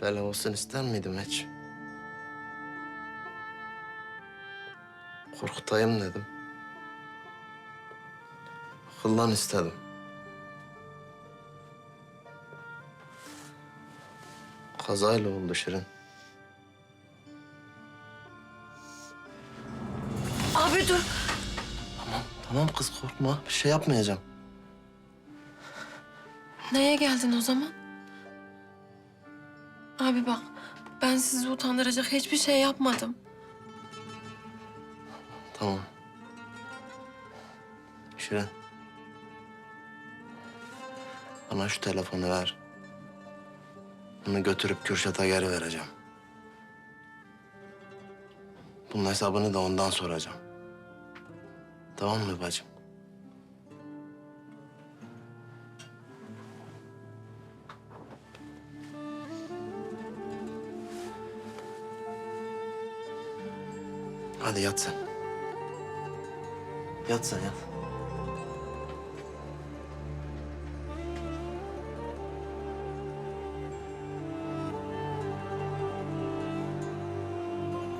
Böyle olsun ister miydim hiç? Korkutayım dedim. Akıllan istedim. Kazayla oldu Şirin. Abi dur. Tamam kız korkma. Bir şey yapmayacağım. Neye geldin o zaman? Abi bak ben sizi utandıracak hiçbir şey yapmadım. Tamam. Şirin. Bana şu telefonu ver. Bunu götürüp Kürşat'a geri vereceğim. Bunun hesabını da ondan soracağım. Tamam mı bacım? Hadi yat sen. Yat sen yat.